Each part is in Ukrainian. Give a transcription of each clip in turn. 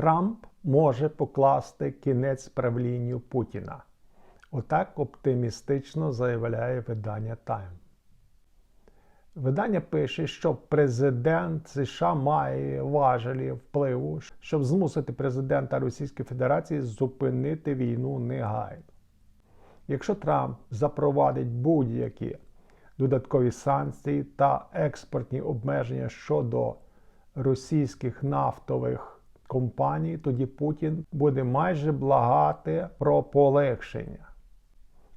Трамп може покласти кінець правлінню Путіна. Отак оптимістично заявляє видання Time. Видання пише, що президент США має важелі впливу, щоб змусити президента Російської Федерації зупинити війну негайно. Якщо Трамп запровадить будь-які додаткові санкції та експортні обмеження щодо російських нафтових компаній, тоді Путін буде майже благати про полегшення,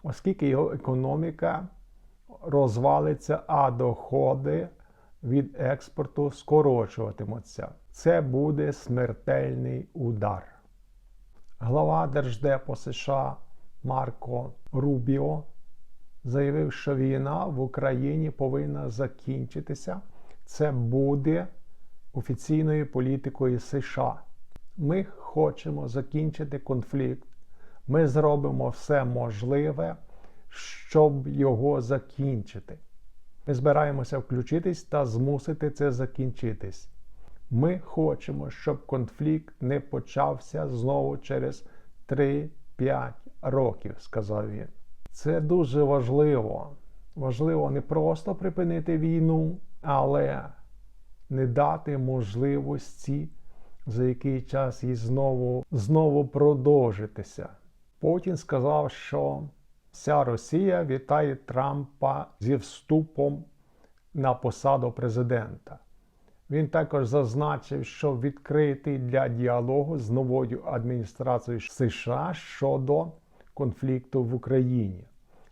оскільки його економіка розвалиться, а доходи від експорту скорочуватимуться. Це буде смертельний удар. Глава Держдепу США Марко Рубіо заявив, що війна в Україні повинна закінчитися. Це буде офіційною політикою США. Ми хочемо закінчити конфлікт. Ми зробимо все можливе, щоб його закінчити. Ми збираємося включитись та змусити це закінчитись. Ми хочемо, щоб конфлікт не почався знову через 3-5 років, сказав він. Це дуже важливо. Важливо не просто припинити війну, але не дати можливості за який час їй знову, знову продовжитися. Путін сказав, що вся Росія вітає Трампа зі вступом на посаду президента. Він також зазначив, що відкритий для діалогу з новою адміністрацією США щодо конфлікту в Україні.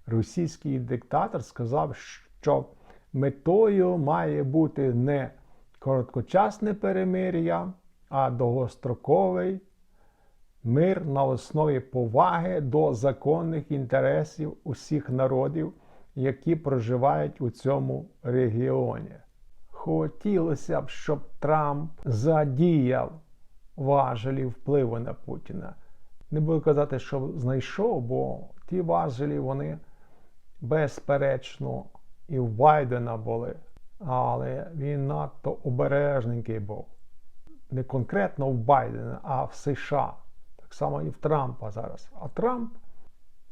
Російський диктатор сказав, що метою має бути не короткочасне перемир'я, а довгостроковий мир на основі поваги до законних інтересів усіх народів, які проживають у цьому регіоні. Хотілося б, щоб Трамп задіяв важелі впливу на Путіна. Не буду казати, що знайшов, бо ті важелі вони безперечно і в Байдена були, але він надто обережненький був. Не конкретно в Байдена, а в США. Так само і в Трампа зараз. А Трамп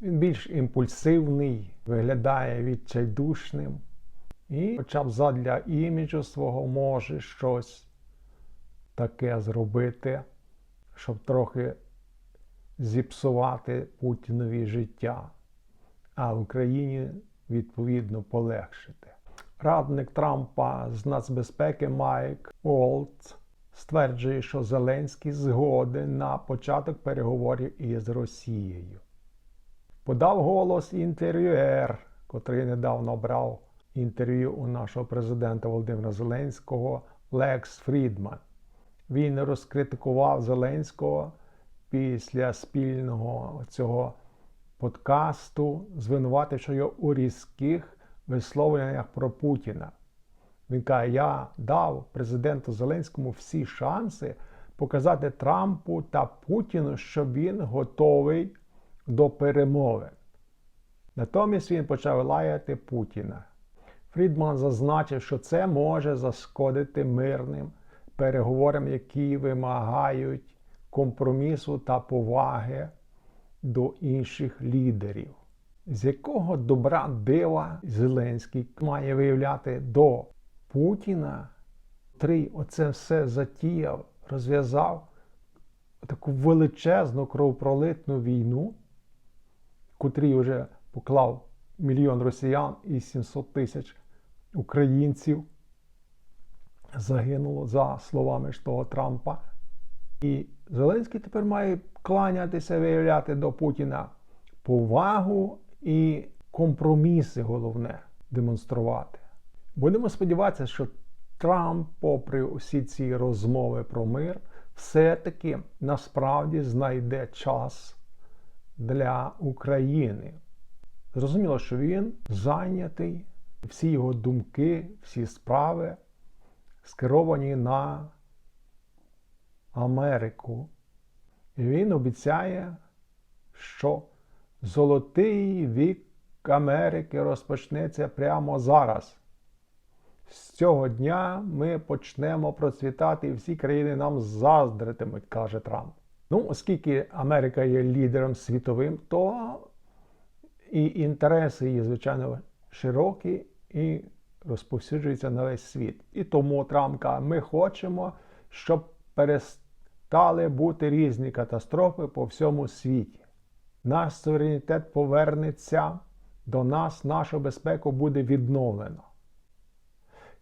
він більш імпульсивний, виглядає відчайдушним. І, хоча б задля іміджу свого може щось таке зробити, щоб трохи зіпсувати Путінові життя, а в Україні відповідно полегшити. Радник Трампа з нацбезпеки Майк Олдс стверджує, що Зеленський згоден на початок переговорів із Росією. Подав голос інтерв'юер, котрий недавно брав інтерв'ю у нашого президента Володимира Зеленського Лекс Фрідман. Він розкритикував Зеленського після спільного цього подкасту, звинувативши його у різких висловленнях про Путіна. Він каже, я дав президенту Зеленському всі шанси показати Трампу та Путіну, що він готовий до перемови. Натомість він почав лаяти Путіна. Фрідман зазначив, що це може зашкодити мирним переговорам, які вимагають компромісу та поваги до інших лідерів. З якого добра дива Зеленський має виявляти до Путіна, який оце все затіяв, розв'язав таку величезну кровопролитну війну, котрій вже поклав мільйон росіян і 700 тисяч українців загинуло за словами ж того Трампа. І Зеленський тепер має кланятися, виявляти до Путіна повагу і компроміси, головне, демонструвати. Будемо сподіватися, що Трамп, попри усі ці розмови про мир, все-таки насправді знайде час для України. Зрозуміло, що він зайнятий, всі його думки, всі справи скеровані на Америку. І він обіцяє, що золотий вік Америки розпочнеться прямо зараз. З цього дня ми почнемо процвітати і всі країни нам заздритимуть, каже Трамп. Ну, оскільки Америка є лідером світовим, то і інтереси її, звичайно, широкі і розповсюджуються на весь світ. І тому Трамп каже, ми хочемо, щоб перестали бути різні катастрофи по всьому світі. Наш суверенітет повернеться до нас, нашу безпеку буде відновлено.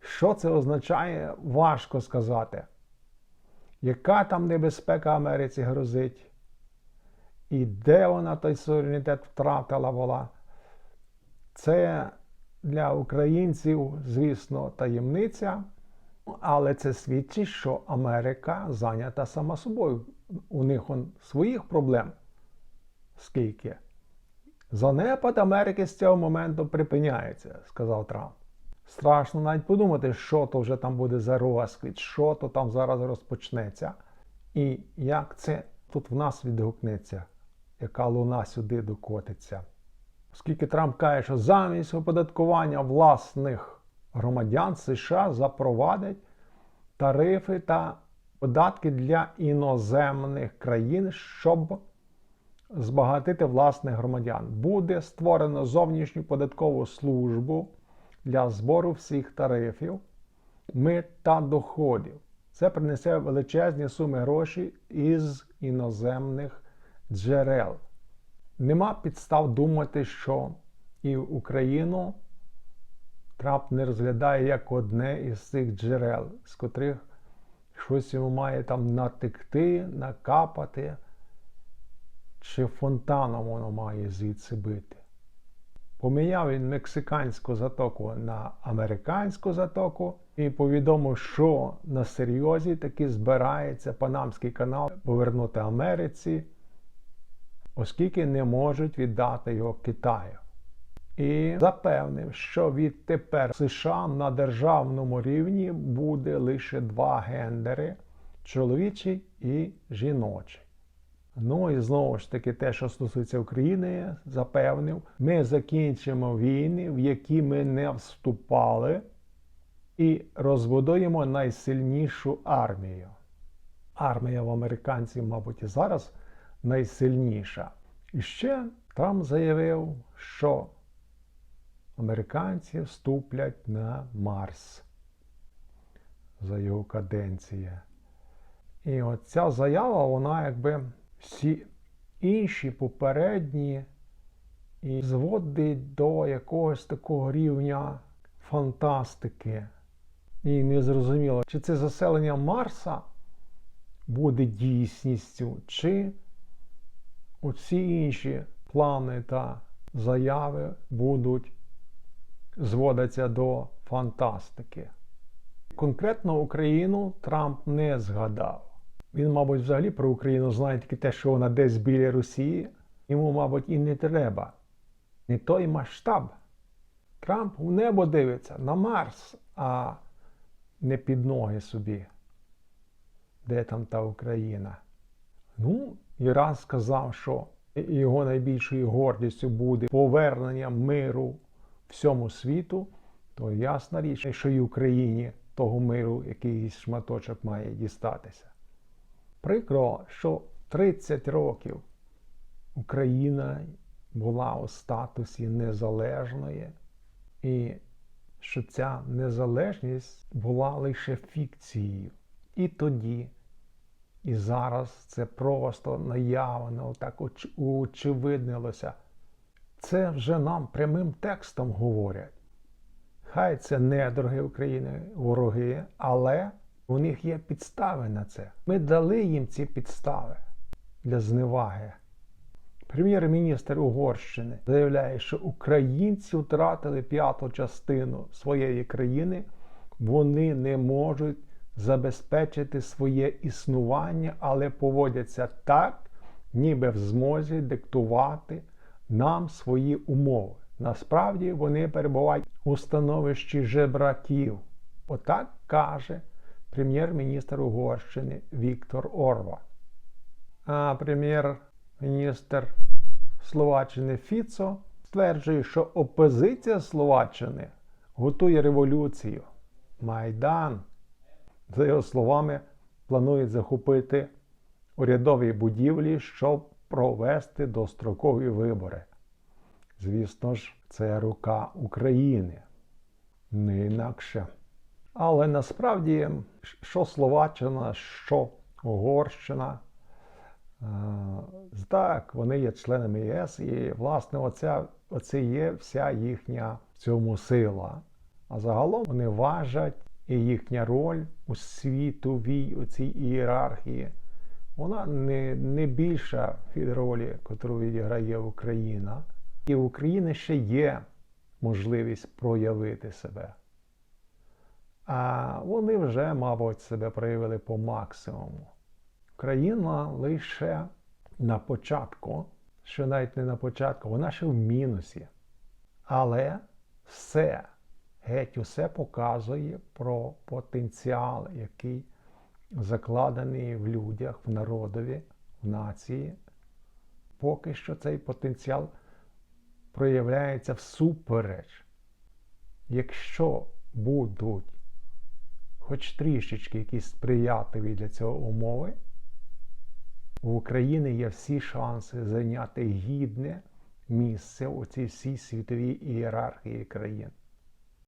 Що це означає, важко сказати. Яка там небезпека Америці грозить? І де вона той суверенітет втратила була? Це для українців, звісно, таємниця, але це свідчить, що Америка зайнята сама собою. У них он своїх проблем. Скільки? Занепад Америки з цього моменту припиняється, сказав Трамп. Страшно навіть подумати, що то вже там буде за розквіт, що то там зараз розпочнеться. І як це тут в нас відгукнеться, яка луна сюди докотиться. Оскільки Трамп каже, що замість оподаткування власних громадян США запровадять тарифи та податки для іноземних країн, щоб збагатити власних громадян. Буде створено зовнішню податкову службу для збору всіх тарифів, мит та доходів. Це принесе величезні суми грошей із іноземних джерел. Нема підстав думати, що і Україну Трамп не розглядає як одне із цих джерел, з котрих щось йому має там натекти, накапати, чи фонтаном воно має звідси бити. Поміняв він мексиканську затоку на американську затоку і повідомив, що на серйозі таки збирається Панамський канал повернути Америці, оскільки не можуть віддати його Китаю. І запевнив, що відтепер США на державному рівні буде лише два гендери чоловічий і жіночий. Ну і знову ж таки, те, що стосується України, запевнив, ми закінчимо війни, в які ми не вступали, і розбудуємо найсильнішу армію. Армія в американців, мабуть, і зараз найсильніша. І ще Трамп заявив, що американці вступлять на Марс за його каденції. І от ця заява, вона якби всі інші попередні і зводить до якогось такого рівня фантастики. І не зрозуміло, чи це заселення Марса буде дійсністю, чи оці інші плани та заяви будуть зводитися до фантастики. Конкретно Україну Трамп не згадав. Він, мабуть, взагалі про Україну знає тільки те, що вона десь біля Росії. Йому, мабуть, і не треба. Не той масштаб. Трамп у небо дивиться на Марс, а не під ноги собі. Де там та Україна? Ну, і раз сказав, що його найбільшою гордістю буде повернення миру всьому світу, то ясна річ, що і Україні того миру якийсь шматочок має дістатися. Прикро, що 30 років Україна була у статусі незалежної, і що ця незалежність була лише фікцією. І тоді, і зараз це просто наявно, так очевиднилося. Це вже нам прямим текстом говорять. Хай це недороги України, вороги, але у них є підстави на це. Ми дали їм ці підстави для зневаги. Прем'єр-міністр Угорщини заявляє, що українці втратили п'яту частину своєї країни, вони не можуть забезпечити своє існування, але поводяться так, ніби в змозі диктувати нам свої умови. Насправді вони перебувають у становищі жебраків. Отак каже прем'єр-міністр Угорщини Віктор Орва. А прем'єр-міністр Словаччини Фіцо стверджує, що опозиція Словаччини готує революцію. Майдан. За його словами, планують захопити урядові будівлі, щоб провести дострокові вибори. Звісно ж, це рука України, не інакше. Але насправді, що Словаччина, що Угорщина, е, так, вони є членами ЄС, і, власне, оця, оце є вся їхня в цьому сила. А загалом вони важать, і їхня роль у світовій у цій ієрархії, вона не, не більша від ролі, яку відіграє Україна. І в Україні ще є можливість проявити себе. А вони вже, мабуть, себе проявили по максимуму. Україна лише на початку, що навіть не на початку, вона ще в мінусі. Але все, геть усе показує про потенціал, який закладений в людях, в народові, в нації. Поки що цей потенціал проявляється всупереч. Якщо будуть хоч трішечки якісь сприятливі для цього умови, в Україні є всі шанси зайняти гідне місце у цій всій світовій ієрархії країн.